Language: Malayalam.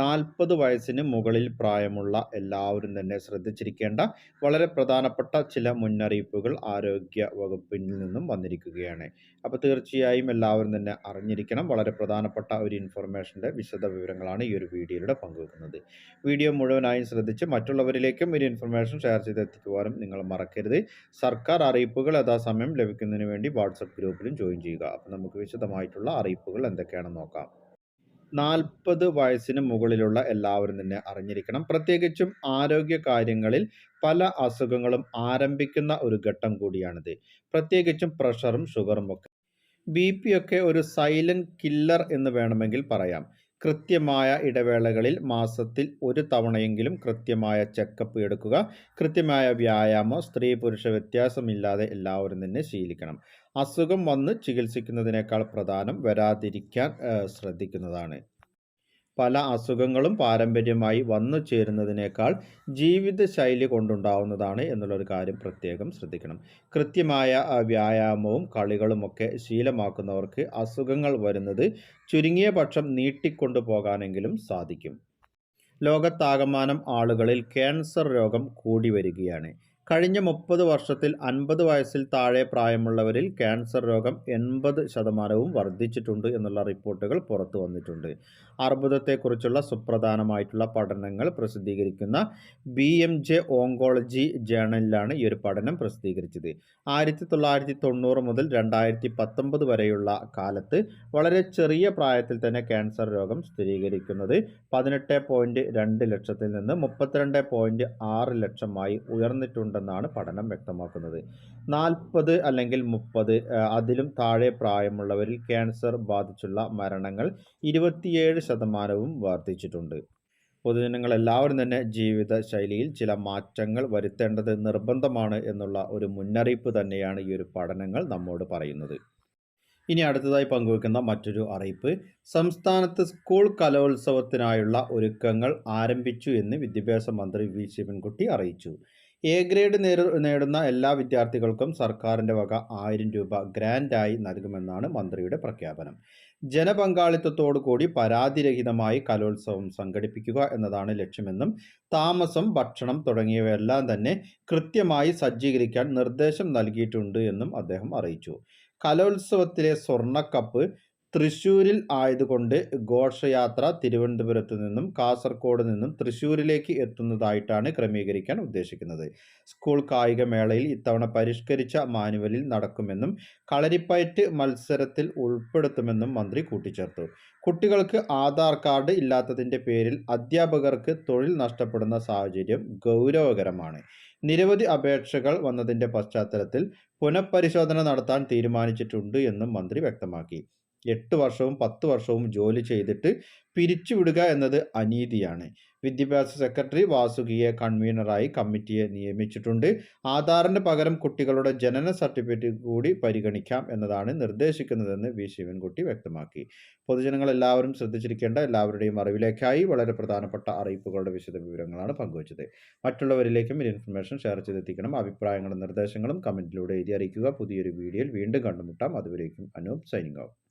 നാൽപ്പത് വയസ്സിന് മുകളിൽ പ്രായമുള്ള എല്ലാവരും തന്നെ ശ്രദ്ധിച്ചിരിക്കേണ്ട വളരെ പ്രധാനപ്പെട്ട ചില മുന്നറിയിപ്പുകൾ ആരോഗ്യ വകുപ്പിൽ നിന്നും വന്നിരിക്കുകയാണ്. അപ്പോൾ തീർച്ചയായും എല്ലാവരും തന്നെ അറിഞ്ഞിരിക്കണം. വളരെ പ്രധാനപ്പെട്ട ഒരു ഇൻഫർമേഷന്റെ വിശദ വിവരങ്ങളാണ് ഈ ഒരു വീഡിയോയിലൂടെ പങ്കുവെക്കുന്നത്. വീഡിയോ മുഴുവനായും ശ്രദ്ധിച്ച് മറ്റുള്ളവരിലേക്കും ഒരു ഇൻഫർമേഷൻ ഷെയർ ചെയ്തെത്തിക്കുവാനും നിങ്ങൾ മറക്കരുത്. സർക്കാർ അറിയിപ്പുകൾ യഥാസമയം ലഭിക്കുന്നതിന് വേണ്ടി വാട്സപ്പ് ഗ്രൂപ്പിലും ജോയിൻ ചെയ്യുക. അപ്പോൾ നമുക്ക് വിശദമായിട്ടുള്ള അറിയിപ്പുകൾ എന്തൊക്കെയാണെന്ന് നോക്കാം. നാൽപ്പത് വയസ്സിന് മുകളിലുള്ള എല്ലാവരും തന്നെ അറിഞ്ഞിരിക്കണം. പ്രത്യേകിച്ചും ആരോഗ്യ കാര്യങ്ങളിൽ പല അസുഖങ്ങളും ആരംഭിക്കുന്ന ഒരു ഘട്ടം കൂടിയാണിത്. പ്രത്യേകിച്ചും പ്രഷറും ഷുഗറും ഒക്കെ. ബി പി ഒക്കെ ഒരു സൈലന്റ് കില്ലർ എന്ന് വേണമെങ്കിൽ പറയാം. കൃത്യമായ ഇടവേളകളിൽ മാസത്തിൽ ഒരു തവണയെങ്കിലും കൃത്യമായ ചെക്കപ്പ് എടുക്കുക. കൃത്യമായ വ്യായാമം സ്ത്രീ പുരുഷ വ്യത്യാസമില്ലാതെ എല്ലാവരും തന്നെ ശീലിക്കണം. അസുഖം വന്ന് ചികിത്സിക്കുന്നതിനേക്കാൾ പ്രധാനം വരാതിരിക്കാൻ ശ്രദ്ധിക്കുന്നതാണ്. പല അസുഖങ്ങളും പാരമ്പര്യമായി വന്നു ചേരുന്നതിനേക്കാൾ ജീവിതശൈലി കൊണ്ടുണ്ടാവുന്നതാണ് എന്നുള്ളൊരു കാര്യം പ്രത്യേകം ശ്രദ്ധിക്കണം. കൃത്യമായ വ്യായാമവും കളികളുമൊക്കെ ശീലമാക്കുന്നവർക്ക് അസുഖങ്ങൾ വരുന്നത് ചുരുങ്ങിയ പക്ഷം നീട്ടിക്കൊണ്ടു പോകാനെങ്കിലും സാധിക്കും. ലോകത്താകമാനം ആളുകളിൽ ക്യാൻസർ രോഗം കൂടി വരികയാണ്. കഴിഞ്ഞ മുപ്പത് വർഷത്തിൽ അൻപത് വയസ്സിൽ താഴെ പ്രായമുള്ളവരിൽ ക്യാൻസർ രോഗം എൺപത് ശതമാനവും വർദ്ധിച്ചിട്ടുണ്ട് എന്നുള്ള റിപ്പോർട്ടുകൾ പുറത്തു വന്നിട്ടുണ്ട്. അർബുദത്തെക്കുറിച്ചുള്ള സുപ്രധാനമായിട്ടുള്ള പഠനങ്ങൾ പ്രസിദ്ധീകരിക്കുന്ന ബി എം ജെ ഓങ്കോളജി ജേണലിലാണ് ഈ ഒരു പഠനം പ്രസിദ്ധീകരിച്ചത്. ആയിരത്തി തൊള്ളായിരത്തി തൊണ്ണൂറ് മുതൽ രണ്ടായിരത്തി പത്തൊമ്പത് വരെയുള്ള കാലത്ത് വളരെ ചെറിയ പ്രായത്തിൽ തന്നെ ക്യാൻസർ രോഗം സ്ഥിരീകരിക്കുന്നത് പതിനെട്ട് പോയിന്റ് രണ്ട് ലക്ഷത്തിൽ നിന്ന് മുപ്പത്തിരണ്ട് പോയിന്റ് ആറ് ലക്ഷമായി ഉയർന്നിട്ടുണ്ടെന്നാണ് പഠനം വ്യക്തമാക്കുന്നത്. നാൽപ്പത് അല്ലെങ്കിൽ മുപ്പത് അതിലും താഴെ പ്രായമുള്ളവരിൽ ക്യാൻസർ ബാധിച്ചുള്ള മരണങ്ങൾ ഇരുപത്തിയേഴ് ശതമാനവും വർദ്ധിച്ചിട്ടുണ്ട്. പൊതുജനങ്ങൾ എല്ലാവരും തന്നെ ജീവിത ശൈലിയിൽ ചില മാറ്റങ്ങൾ വരുത്തേണ്ടത് നിർബന്ധമാണ് എന്നുള്ള ഒരു മുന്നറിയിപ്പ് തന്നെയാണ് ഈ ഒരു പഠനങ്ങൾ നമ്മോട് പറയുന്നത്. ഇനി അടുത്തതായി പങ്കുവെക്കുന്ന മറ്റൊരു അറിയിപ്പ്. സംസ്ഥാനത്ത് സ്കൂൾ കലോത്സവത്തിനായുള്ള ഒരുക്കങ്ങൾ ആരംഭിച്ചു എന്ന് വിദ്യാഭ്യാസ മന്ത്രി വി. ശിവൻകുട്ടി അറിയിച്ചു. എ ഗ്രേഡ് നേടുന്ന എല്ലാ വിദ്യാർത്ഥികൾക്കും സർക്കാരിന്റെ വക ആയിരം രൂപ ഗ്രാൻഡായി നൽകുമെന്നാണ് മന്ത്രിയുടെ പ്രഖ്യാപനം. ജനപങ്കാളിത്തത്തോടു കൂടി പരാതിരഹിതമായി കലോത്സവം സംഘടിപ്പിക്കുക എന്നതാണ് ലക്ഷ്യമെന്നും താമസം ഭക്ഷണം തുടങ്ങിയവയെല്ലാം തന്നെ കൃത്യമായി സജ്ജീകരിക്കാൻ നിർദ്ദേശം നൽകിയിട്ടുണ്ട് എന്നും അദ്ദേഹം അറിയിച്ചു. കലോത്സവത്തിലെ സ്വർണക്കപ്പ് തൃശ്ശൂരിൽ ആയതുകൊണ്ട് ഘോഷയാത്ര തിരുവനന്തപുരത്ത് നിന്നും കാസർഗോഡ് നിന്നും തൃശ്ശൂരിലേക്ക് എത്തുന്നതായിട്ടാണ് ക്രമീകരിക്കാൻ ഉദ്ദേശിക്കുന്നത്. സ്കൂൾ കായികമേളയിൽ ഇത്തവണ പരിഷ്കരിച്ച മാനുവലിൽ നടക്കുമെന്നും കളരിപ്പയറ്റ് മത്സരത്തിൽ ഉൾപ്പെടുത്തുമെന്നും മന്ത്രി കൂട്ടിച്ചേർത്തു. കുട്ടികൾക്ക് ആധാർ കാർഡ് ഇല്ലാത്തതിന്റെ പേരിൽ അധ്യാപകർക്ക് തൊഴിൽ നഷ്ടപ്പെടുന്ന സാഹചര്യം ഗൗരവകരമാണ്. നിരവധി അപേക്ഷകൾ വന്നതിന്റെ പശ്ചാത്തലത്തിൽ പുനഃപരിശോധന നടത്താൻ തീരുമാനിച്ചിട്ടുണ്ട് എന്നും മന്ത്രി വ്യക്തമാക്കി. എട്ട് വർഷവും പത്ത് വർഷവും ജോലി ചെയ്തിട്ട് പിരിച്ചുവിടുക എന്നത് അനീതിയാണ്. വിദ്യാഭ്യാസ സെക്രട്ടറി വാസുകിയെ കൺവീനറായി കമ്മിറ്റിയെ നിയമിച്ചിട്ടുണ്ട്. ആധാറിന് പകരം കുട്ടികളുടെ ജനന സർട്ടിഫിക്കറ്റ് കൂടി പരിഗണിക്കാം എന്നതാണ് നിർദ്ദേശിക്കുന്നതെന്ന് വി. ശിവൻകുട്ടി വ്യക്തമാക്കി. പൊതുജനങ്ങൾ എല്ലാവരും ശ്രദ്ധിച്ചിരിക്കേണ്ട എല്ലാവരുടെയും അറിവിലേക്കായി വളരെ പ്രധാനപ്പെട്ട അറിയിപ്പുകളുടെ വിശദ വിവരങ്ങളാണ് പങ്കുവച്ചത്. മറ്റുള്ളവരിലേക്കും ഈ ഇൻഫർമേഷൻ ഷെയർ ചെയ്തെത്തിക്കണം. അഭിപ്രായങ്ങളും നിർദ്ദേശങ്ങളും കമന്റിലൂടെ എഴുതി അറിയിക്കുക. പുതിയൊരു വീഡിയോയിൽ വീണ്ടും കണ്ടുമുട്ടാം. അതുവരേക്കും അനൂപ് സൈനിങ് ഔട്ട്